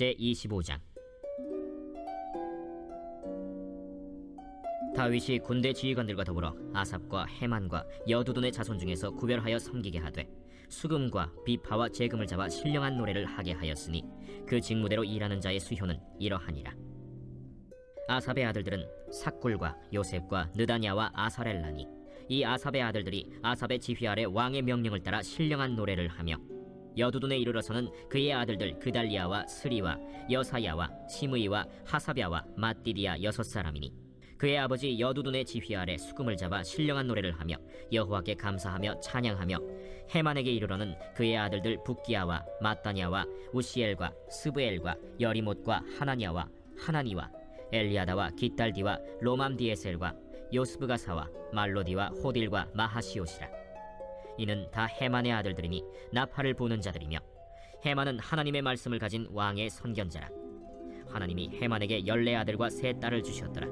제 25장. 다윗이 군대 지휘관들과 더불어 아삽과 헤만과 여두둔의 자손 중에서 구별하여 섬기게 하되 수금과 비파와 재금을 잡아 신령한 노래를 하게 하였으니 그 직무대로 일하는 자의 수효는 이러하니라. 아삽의 아들들은 삭굴과 요셉과 느다냐와 아사렐라니 이 아삽의 아들들이 아삽의 지휘 아래 왕의 명령을 따라 신령한 노래를 하며 여두둔에 이르러서는 그의 아들들 그달리아와 스리와 여사야와 시므이와 하사랴와 마띠디아 여섯 사람이니 그의 아버지 여두둔의 지휘 아래 수금을 잡아 신령한 노래를 하며 여호와께 감사하며 찬양하며 헤만에게 이르러는 그의 아들들 북기야와 마따냐와 우시엘과 스브엘과 여리못과 하나냐와 하나니와 엘리아다와 기딸디와 로맘디에셀과 요스브가사와 말로디와 호딜과 마하시오시라 이는 다 헤만의 아들들이니 나팔을 부는 자들이며 헤만은 하나님의 말씀을 가진 왕의 선견자라. 하나님이 헤만에게 열네 아들과 세 딸을 주셨더라.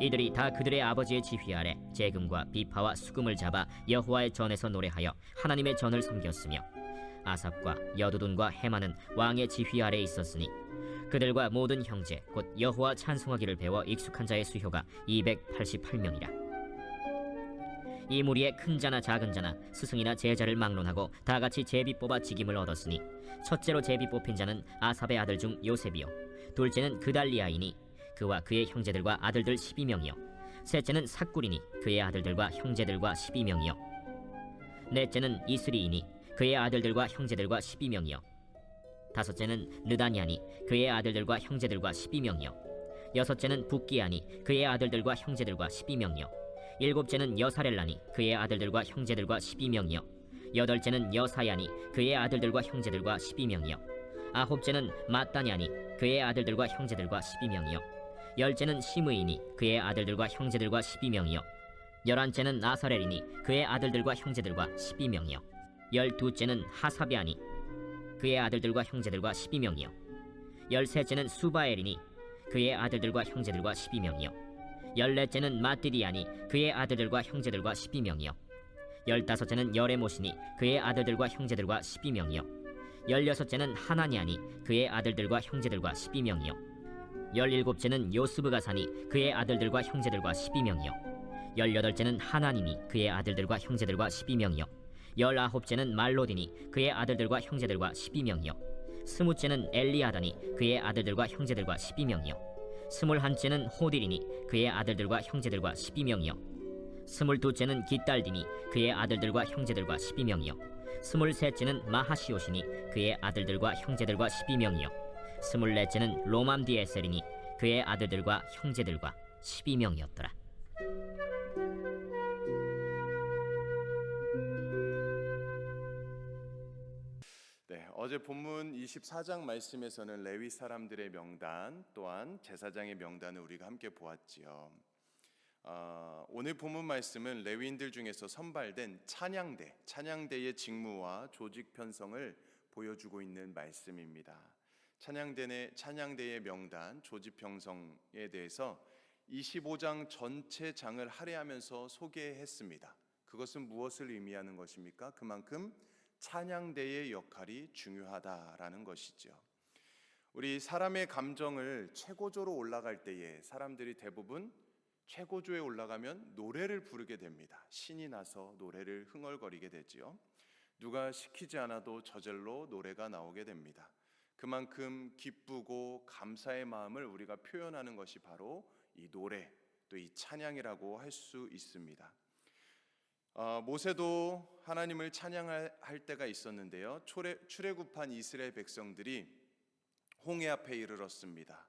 이들이 다 그들의 아버지의 지휘 아래 재금과 비파와 수금을 잡아 여호와의 전에서 노래하여 하나님의 전을 섬겼으며 아삽과 여두둔과 헤만은 왕의 지휘 아래 있었으니 그들과 모든 형제 곧 여호와 찬송하기를 배워 익숙한 자의 수효가 288명이라 이 무리에 큰 자나 작은 자나 스승이나 제자를 막론하고 다 같이 제비 뽑아 직임을 얻었으니 첫째로 제비 뽑힌 자는 아삽의 아들 중 요셉이요. 둘째는 그달리아이니 그와 그의 형제들과 아들들 12명이요. 셋째는 삭굴이니 그의 아들들과 형제들과 12명이요. 넷째는 이스리이니 그의 아들들과 형제들과 12명이요. 다섯째는 느다니아니 그의 아들들과 형제들과 12명이요. 여섯째는 북기아니 그의 아들들과 형제들과 12명이요 일곱째는 여사렐라니 그의 아들들과 형제들과 12명이요. 여덟째는 여사야니 그의 아들들과 형제들과 12명이요. 아홉째는 마따냐니 그의 아들들과 형제들과 12명이요. 열째는 시므이니 그의 아들들과 형제들과 12명이요. 열한째는 아사렐이니 그의 아들들과 형제들과 12명이요. 열두째는 하사비아니 그의 아들들과 형제들과 12명이요. 열셋째는 수바엘이니 그의 아들들과 형제들과 12명이요 열넷째는 마띠디아니 그의 아들들과 형제들과 12명이요. 열다섯째는 여레모시니 그의 아들들과 형제들과 12명이요. 열여섯째는 하나니아니 그의 아들들과 형제들과 12명이요. 열일곱째는 요스브가사니 그의 아들들과 형제들과 12명이요. 열여덟째는 하나니니 그의 아들들과 형제들과 12명이요. 열아홉째는 말로디니 그의 아들들과 형제들과 12명이요. 스무째는 엘리아다니 그의 아들들과 형제들과 12명이요 스물한째는 호딜이니 그의 아들들과 형제들과 12명이요. 스물두째는 기딸디니 그의 아들들과 형제들과 12명이요. 스물셋째는 마하시오시니 그의 아들들과 형제들과 12명이요. 스물넷째는 로맘디에셀이니 그의 아들들과 형제들과 12명이었더라 어제 본문 24장 말씀에서는 레위 사람들의 명단 또한 제사장의 명단을 우리가 함께 보았지요. 아, 오늘 본문 말씀은 레위인들 중에서 선발된 찬양대, 찬양대의 직무와 조직 편성을 보여주고 있는 말씀입니다. 찬양대의 찬양대의 명단, 조직 편성에 대해서 25장 전체 장을 할애하면서 소개했습니다. 그것은 무엇을 의미하는 것입니까? 그만큼 찬양대의 역할이 중요하다라는 것이죠. 우리 사람의 감정을 최고조로 올라갈 때에 사람들이 대부분 최고조에 올라가면 노래를 부르게 됩니다. 신이 나서 노래를 흥얼거리게 되지요. 누가 시키지 않아도 저절로 노래가 나오게 됩니다. 그만큼 기쁘고 감사의 마음을 우리가 표현하는 것이 바로 이 노래 또 이 찬양이라고 할 수 있습니다. 어, 모세도 하나님을 찬양할 때가 있었는데요. 출애, 출애굽한 이스라엘 백성들이 홍해 앞에 이르렀습니다.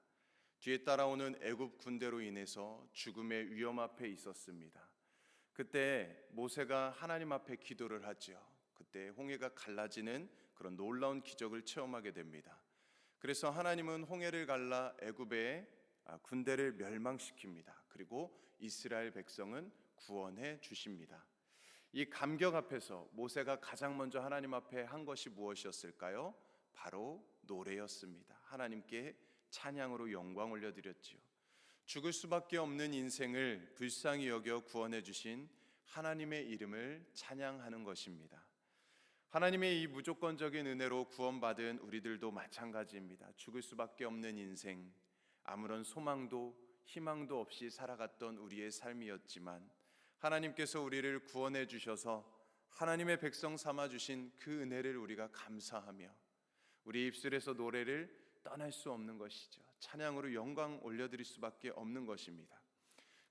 뒤에 따라오는 애굽 군대로 인해서 죽음의 위험 앞에 있었습니다. 그때 모세가 하나님 앞에 기도를 하죠. 그때 홍해가 갈라지는 그런 놀라운 기적을 체험하게 됩니다. 그래서 하나님은 홍해를 갈라 애굽의 아, 군대를 멸망시킵니다. 그리고 이스라엘 백성은 구원해 주십니다. 이 감격 앞에서 모세가 가장 먼저 하나님 앞에 한 것이 무엇이었을까요? 바로 노래였습니다. 하나님께 찬양으로 영광 올려드렸지요. 죽을 수밖에 없는 인생을 불쌍히 여겨 구원해 주신 하나님의 이름을 찬양하는 것입니다. 하나님의 이 무조건적인 은혜로 구원받은 우리들도 마찬가지입니다. 죽을 수밖에 없는 인생, 아무런 소망도 희망도 없이 살아갔던 우리의 삶이었지만 하나님께서 우리를 구원해 주셔서 하나님의 백성 삼아 주신 그 은혜를 우리가 감사하며 우리 입술에서 노래를 떠날 수 없는 것이죠. 찬양으로 영광 올려드릴 수밖에 없는 것입니다.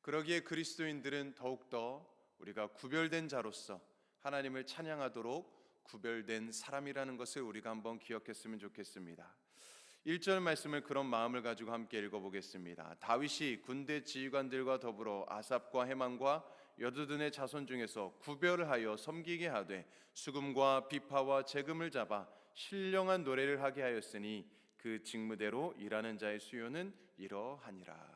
그러기에 그리스도인들은 더욱더 우리가 구별된 자로서 하나님을 찬양하도록 구별된 사람이라는 것을 우리가 한번 기억했으면 좋겠습니다. 1절 말씀을 그런 마음을 가지고 함께 읽어보겠습니다. 다윗이 군대 지휘관들과 더불어 아삽과 해만과 여두둔의 자손 중에서 구별을 하여 섬기게 하되 수금과 비파와 재금을 잡아 신령한 노래를 하게 하였으니 그 직무대로 일하는 자의 수요는 이러하니라.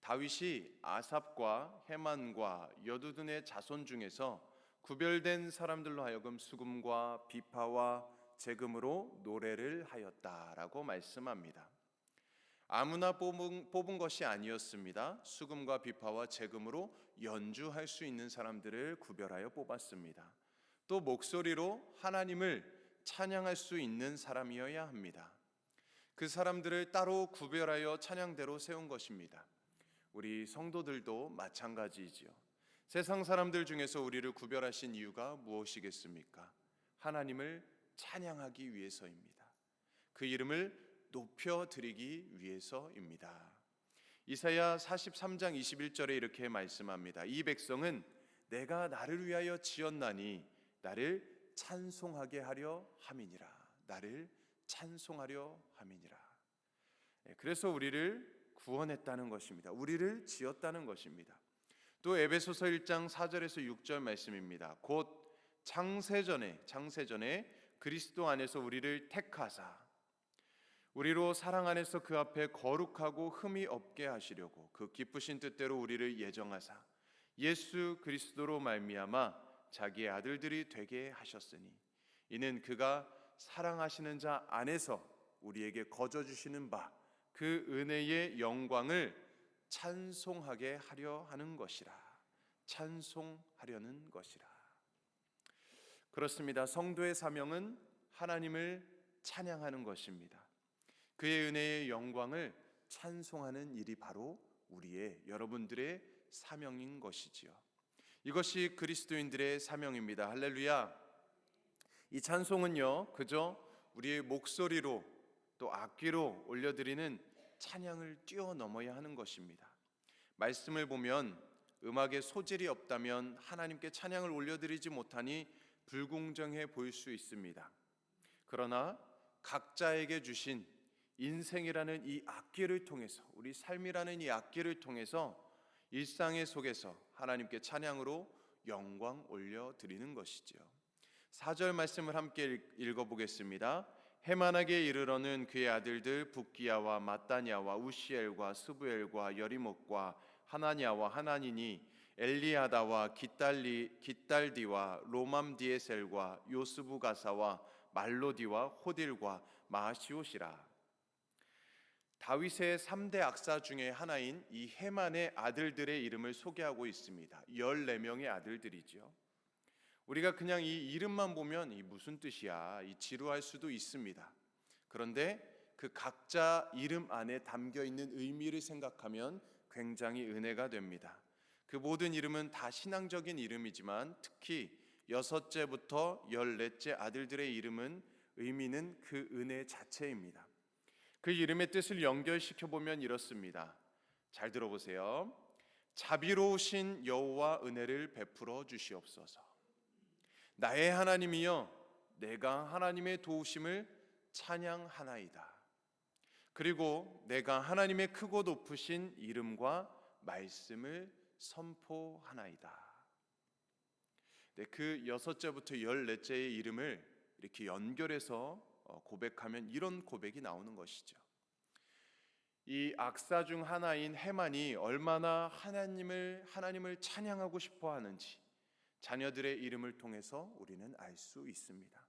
다윗이 아삽과 해만과 여두둔의 자손 중에서 구별된 사람들로 하여금 수금과 비파와 재금으로 노래를 하였다라고 말씀합니다. 아무나 뽑은, 뽑은 것이 아니었습니다. 수금과 비파와 재금으로 연주할 수 있는 사람들을 구별하여 뽑았습니다. 또 목소리로 하나님을 찬양할 수 있는 사람이어야 합니다. 그 사람들을 따로 구별하여 찬양대로 세운 것입니다. 우리 성도들도 마찬가지이지요. 세상 사람들 중에서 우리를 구별하신 이유가 무엇이겠습니까? 하나님을 찬양하기 위해서입니다. 그 이름을 높여 드리기 위해서입니다. 이사야 43장 21절에 이렇게 말씀합니다. 이 백성은 내가 나를 위하여 지었나니 나를 찬송하게 하려 함이니라. 나를 찬송하려 함이니라. 예, 그래서 우리를 구원했다는 것입니다. 우리를 지었다는 것입니다. 또 에베소서 1장 4절에서 6절 말씀입니다. 곧 창세전에 창세전에 그리스도 안에서 우리를 택하사. 우리로 사랑 안에서 그 앞에 거룩하고 흠이 없게 하시려고 그 기쁘신 뜻대로 우리를 예정하사 예수 그리스도로 말미암아 자기의 아들들이 되게 하셨으니 이는 그가 사랑하시는 자 안에서 우리에게 거저 주시는 바 그 은혜의 영광을 찬송하게 하려 하는 것이라. 찬송하려는 것이라 그렇습니다. 성도의 사명은 하나님을 찬양하는 것입니다. 그의 은혜의 영광을 찬송하는 일이 바로 우리의 여러분들의 사명인 것이지요. 이것이 그리스도인들의 사명입니다. 할렐루야. 이 찬송은요, 그저 우리의 목소리로 또 악기로 올려드리는 찬양을 뛰어넘어야 하는 것입니다. 말씀을 보면 음악에 소질이 없다면 하나님께 찬양을 올려드리지 못하니 불공정해 보일 수 있습니다. 그러나 각자에게 주신 인생이라는 이 악기를 통해서 우리 삶이라는 이 악기를 통해서 일상의 속에서 하나님께 찬양으로 영광 올려 드리는 것이지요. 4절 말씀을 함께 읽어 보겠습니다. 해만하게 이르러는 그의 아들들 북기야와 마따냐와 우시엘과 스부엘과 여리목과 하나냐와 하나니니 엘리아다와 기달리 기달디와 로맘디에셀과 요스부가사와 말로디와 호딜과 마시옷이라 다윗의 3대 악사 중에 하나인 이 해만의 아들들의 이름을 소개하고 있습니다. 14명의 아들들이죠. 우리가 그냥 이 이름만 보면 이 무슨 뜻이야? 이 지루할 수도 있습니다. 그런데 그 각자 이름 안에 담겨 있는 의미를 생각하면 굉장히 은혜가 됩니다. 그 모든 이름은 다 신앙적인 이름이지만 특히 여섯째부터 열넷째 아들들의 이름은 의미는 그 은혜 자체입니다. 그 이름의 뜻을 연결시켜 보면 이렇습니다. 잘 들어보세요. 자비로우신 여호와 은혜를 베풀어 주시옵소서. 나의 하나님이여 내가 하나님의 도우심을 찬양하나이다. 그리고 내가 하나님의 크고 높으신 이름과 말씀을 선포하나이다. 네, 그 여섯째부터 열넷째의 이름을 이렇게 연결해서 어, 고백하면 이런 고백이 나오는 것이죠. 이 악사 중 하나인 해만이 얼마나 하나님을 하나님을 찬양하고 싶어 하는지 자녀들의 이름을 통해서 우리는 알 수 있습니다.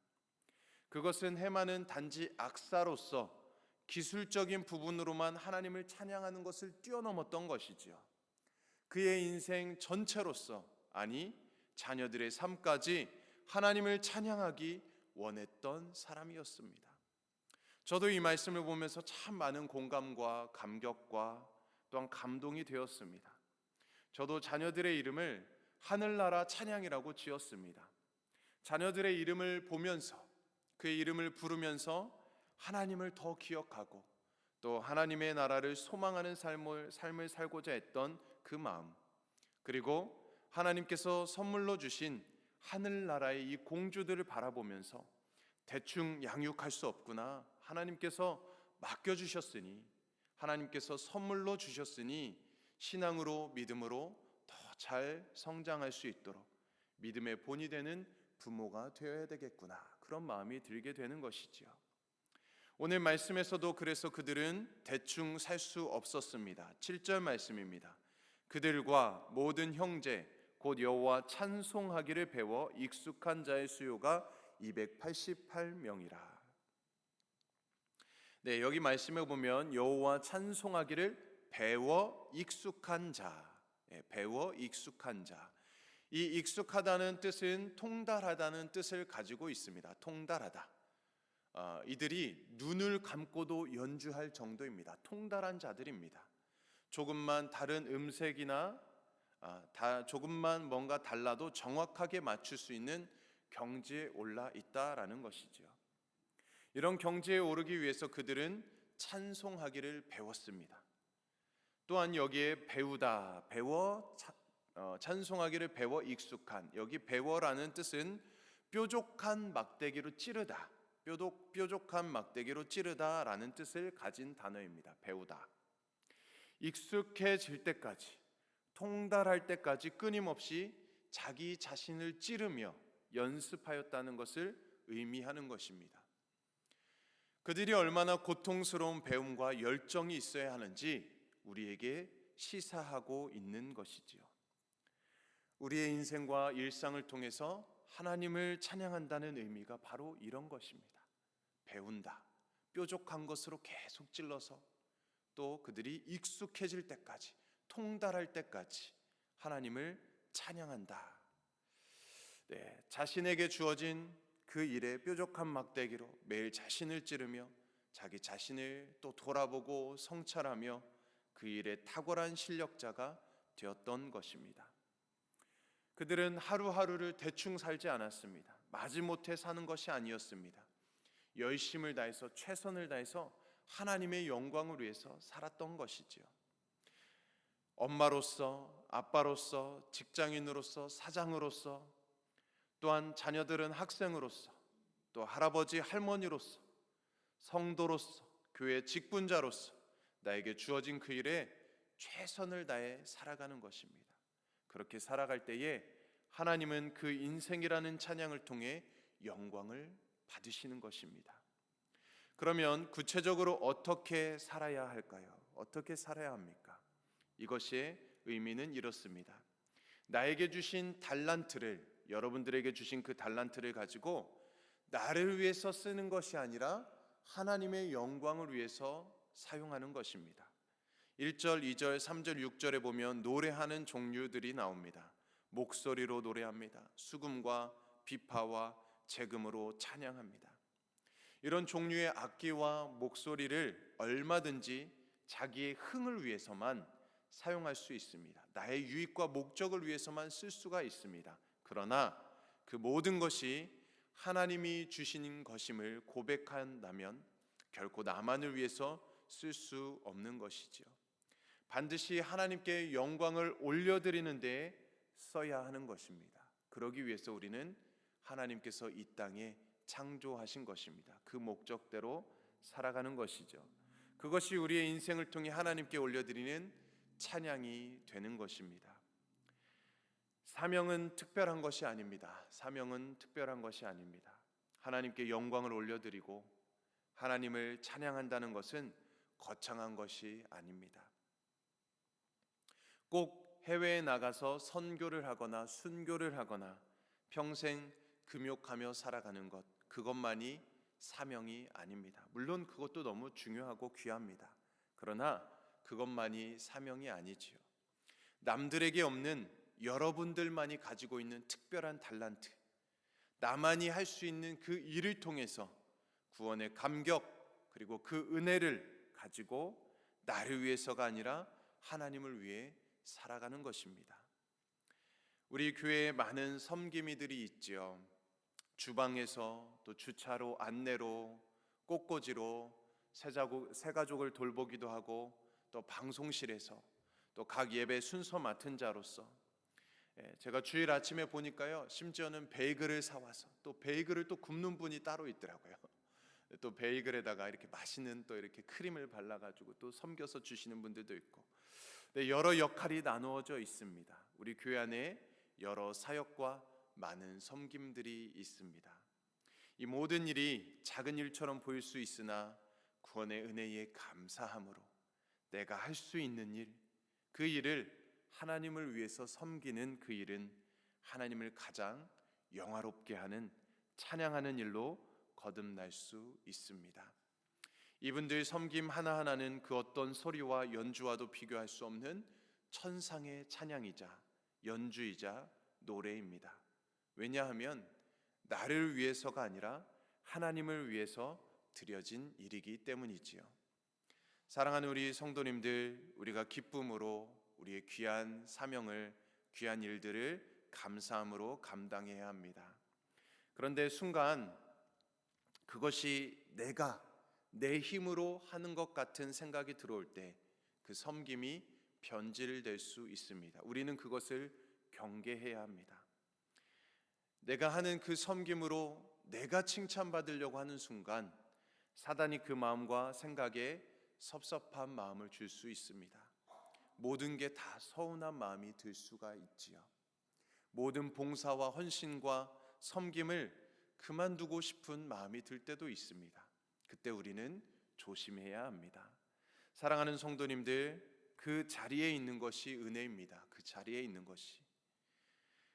그것은 해만은 단지 악사로서 기술적인 부분으로만 하나님을 찬양하는 것을 뛰어넘었던 것이지요. 그의 인생 전체로서 아니 자녀들의 삶까지 하나님을 찬양하기 원했던 사람이었습니다. 저도 이 말씀을 보면서 참 많은 공감과 감격과 또한 감동이 되었습니다. 저도 자녀들의 이름을 하늘나라 찬양이라고 지었습니다. 자녀들의 이름을 보면서 그의 이름을 부르면서 하나님을 더 기억하고 또 하나님의 나라를 소망하는 삶을, 삶을 살고자 했던 그 마음 그리고 하나님께서 선물로 주신 하늘나라의 이 공주들을 바라보면서 대충 양육할 수 없구나 하나님께서 맡겨주셨으니 하나님께서 선물로 주셨으니 신앙으로 믿음으로 더 잘 성장할 수 있도록 믿음의 본이 되는 부모가 되어야 되겠구나 그런 마음이 들게 되는 것이지요. 오늘 말씀에서도 그래서 그들은 대충 살 수 없었습니다. 7절 말씀입니다. 그들과 모든 형제 곧 여호와 찬송하기를 배워 익숙한 자의 수요가 288명이라. 네, 여기 말씀에 보면 여호와 찬송하기를 배워 익숙한 자, 예, 배워 익숙한 자. 이 익숙하다는 뜻은 통달하다는 뜻을 가지고 있습니다. 통달하다. 아, 이들이 눈을 감고도 연주할 정도입니다. 통달한 자들입니다. 조금만 다른 음색이나 아, 다 조금만 뭔가 달라도 정확하게 맞출 수 있는 경지에 올라 있다라는 것이죠. 이런 경지에 오르기 위해서 그들은 찬송하기를 배웠습니다. 또한 여기에 배우다, 배워 차- 어, 찬송하기를 배워 익숙한 여기 배워라는 뜻은 뾰족한 막대기로 찌르다, 뾰족 뾰족한 막대기로 찌르다라는 뜻을 가진 단어입니다. 배우다. 익숙해질 때까지 통달할 때까지 끊임없이 자기 자신을 찌르며 연습하였다는 것을 의미하는 것입니다. 그들이 얼마나 고통스러운 배움과 열정이 있어야 하는지 우리에게 시사하고 있는 것이지요. 우리의 인생과 일상을 통해서 하나님을 찬양한다는 의미가 바로 이런 것입니다. 배운다. 뾰족한 것으로 계속 찔러서 또 그들이 익숙해질 때까지 통달할 때까지 하나님을 찬양한다. 네, 자신에게 주어진 그 일에 뾰족한 막대기로 매일 자신을 찌르며 자기 자신을 또 돌아보고 성찰하며 그 일에 탁월한 실력자가 되었던 것입니다. 그들은 하루하루를 대충 살지 않았습니다. 마지못해 사는 것이 아니었습니다. 열심을 다해서 최선을 다해서 하나님의 영광을 위해서 살았던 것이지요. 엄마로서, 아빠로서, 직장인으로서, 사장으로서, 또한 자녀들은 학생으로서, 또 할아버지, 할머니로서, 성도로서, 교회 직분자로서 나에게 주어진 그 일에 최선을 다해 살아가는 것입니다. 그렇게 살아갈 때에 하나님은 그 인생이라는 찬양을 통해 영광을 받으시는 것입니다. 그러면 구체적으로 어떻게 살아야 할까요? 어떻게 살아야 합니까? 이것의 의미는 이렇습니다. 나에게 주신 달란트를 여러분들에게 주신 그 달란트를 가지고 나를 위해서 쓰는 것이 아니라 하나님의 영광을 위해서 사용하는 것입니다. 1절, 2절, 3절, 6절에 보면 노래하는 종류들이 나옵니다. 목소리로 노래합니다. 수금과 비파와 재금으로 찬양합니다. 이런 종류의 악기와 목소리를 얼마든지 자기의 흥을 위해서만 사용할 수 있습니다. 나의 유익과 목적을 위해서만 쓸 수가 있습니다. 그러나 그 모든 것이 하나님이 주신 것임을 고백한다면 결코 나만을 위해서 쓸 수 없는 것이지요. 반드시 하나님께 영광을 올려드리는 데 써야 하는 것입니다. 그러기 위해서 우리는 하나님께서 이 땅에 창조하신 것입니다. 그 목적대로 살아가는 것이죠. 그것이 우리의 인생을 통해 하나님께 올려드리는 찬양이 되는 것입니다. 사명은 특별한 것이 아닙니다. 사명은 특별한 것이 아닙니다. 하나님께 영광을 올려드리고 하나님을 찬양한다는 것은 거창한 것이 아닙니다. 꼭 해외에 나가서 선교를 하거나 순교를 하거나 평생 금욕하며 살아가는 것 그것만이 사명이 아닙니다. 물론 그것도 너무 중요하고 귀합니다. 그러나 그것만이 사명이 아니지요. 남들에게 없는 여러분들만이 가지고 있는 특별한 달란트, 나만이 할 수 있는 그 일을 통해서 구원의 감격 그리고 그 은혜를 가지고 나를 위해서가 아니라 하나님을 위해 살아가는 것입니다. 우리 교회에 많은 섬김이들이 있지요. 주방에서 또 주차로 안내로 꽃꽂이로 새자국, 새가족을 돌보기도 하고 또 방송실에서 또 각 예배 순서 맡은 자로서 예, 제가 주일 아침에 보니까요 심지어는 베이글을 사와서 또 베이글을 또 굽는 분이 따로 있더라고요. 또 베이글에다가 이렇게 맛있는 또 이렇게 크림을 발라가지고 또 섬겨서 주시는 분들도 있고 네, 여러 역할이 나누어져 있습니다. 우리 교회 안에 여러 사역과 많은 섬김들이 있습니다. 이 모든 일이 작은 일처럼 보일 수 있으나 구원의 은혜에 감사함으로 내가 할 수 있는 일, 그 일을 하나님을 위해서 섬기는 그 일은 하나님을 가장 영화롭게 하는 찬양하는 일로 거듭날 수 있습니다. 이분들 섬김 하나하나는 그 어떤 소리와 연주와도 비교할 수 없는 천상의 찬양이자 연주이자 노래입니다. 왜냐하면 나를 위해서가 아니라 하나님을 위해서 드려진 일이기 때문이지요. 사랑하는 우리 성도님들, 우리가 기쁨으로 우리의 귀한 사명을 귀한 일들을 감사함으로 감당해야 합니다. 그런데 순간 그것이 내가 내 힘으로 하는 것 같은 생각이 들어올 때 그 섬김이 변질될 수 있습니다. 우리는 그것을 경계해야 합니다. 내가 하는 그 섬김으로 내가 칭찬받으려고 하는 순간 사단이 그 마음과 생각에 섭섭한 마음을 줄 수 있습니다. 모든 게 다 서운한 마음이 들 수가 있지요. 모든 봉사와 헌신과 섬김을 그만두고 싶은 마음이 들 때도 있습니다. 그때 우리는 조심해야 합니다. 사랑하는 성도님들, 그 자리에 있는 것이 은혜입니다. 그 자리에 있는 것이.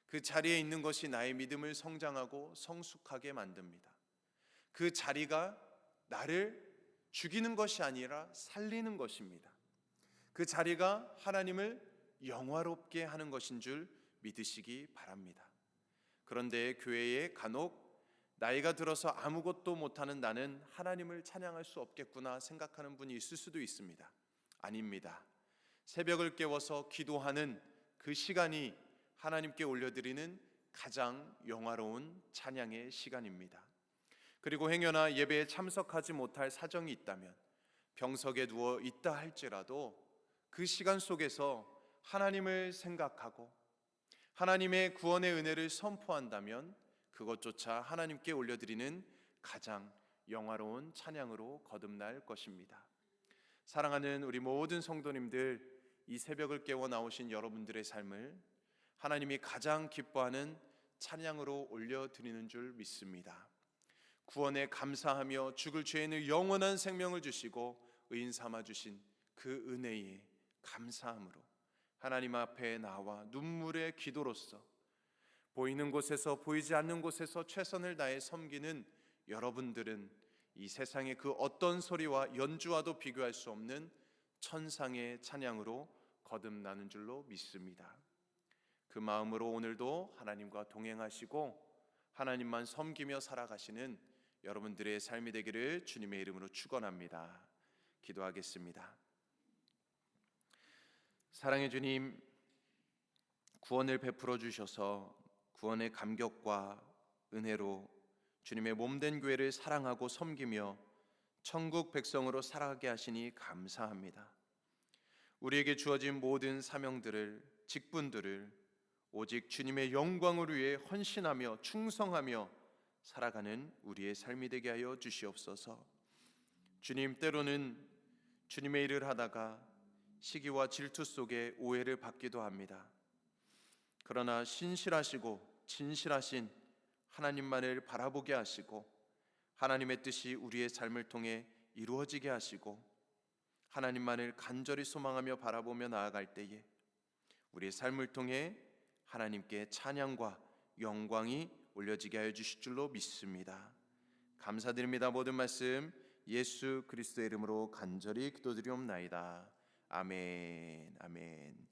그 자리에 있는 것이 나의 믿음을 성장하고 성숙하게 만듭니다. 그 자리가 나를 죽이는 것이 아니라 살리는 것입니다. 그 자리가 하나님을 영화롭게 하는 것인 줄 믿으시기 바랍니다. 그런데 교회에 간혹 나이가 들어서 아무것도 못하는 나는 하나님을 찬양할 수 없겠구나 생각하는 분이 있을 수도 있습니다. 아닙니다. 새벽을 깨워서 기도하는 그 시간이 하나님께 올려드리는 가장 영화로운 찬양의 시간입니다. 그리고 행여나 예배에 참석하지 못할 사정이 있다면 병석에 누워 있다 할지라도 그 시간 속에서 하나님을 생각하고 하나님의 구원의 은혜를 선포한다면 그것조차 하나님께 올려드리는 가장 영화로운 찬양으로 거듭날 것입니다. 사랑하는 우리 모든 성도님들, 이 새벽을 깨워 나오신 여러분들의 삶을 하나님이 가장 기뻐하는 찬양으로 올려드리는 줄 믿습니다. 구원에 감사하며 죽을 죄인을 영원한 생명을 주시고 의인 삼아 주신 그 은혜에 감사함으로 하나님 앞에 나와 눈물의 기도로서 보이는 곳에서 보이지 않는 곳에서 최선을 다해 섬기는 여러분들은 이 세상의 그 어떤 소리와 연주와도 비교할 수 없는 천상의 찬양으로 거듭나는 줄로 믿습니다. 그 마음으로 오늘도 하나님과 동행하시고 하나님만 섬기며 살아가시는 여러분들의 삶이 되기를 주님의 이름으로 축원합니다. 기도하겠습니다. 사랑의 주님 구원을 베풀어 주셔서 구원의 감격과 은혜로 주님의 몸된 교회를 사랑하고 섬기며 천국 백성으로 살아가게 하시니 감사합니다. 우리에게 주어진 모든 사명들을 직분들을 오직 주님의 영광을 위해 헌신하며 충성하며 살아가는 우리의 삶이 되게 하여 주시옵소서. 주님 때로는 주님의 일을 하다가 시기와 질투 속에 오해를 받기도 합니다. 그러나 신실하시고 진실하신 하나님만을 바라보게 하시고 하나님의 뜻이 우리의 삶을 통해 이루어지게 하시고 하나님만을 간절히 소망하며 바라보며 나아갈 때에 우리의 삶을 통해 하나님께 찬양과 영광이 올려지게 하여 주실 줄로 믿습니다. 감사드립니다. 모든 말씀 예수 그리스도의 이름으로 간절히 기도드리옵나이다. 아멘. 아멘.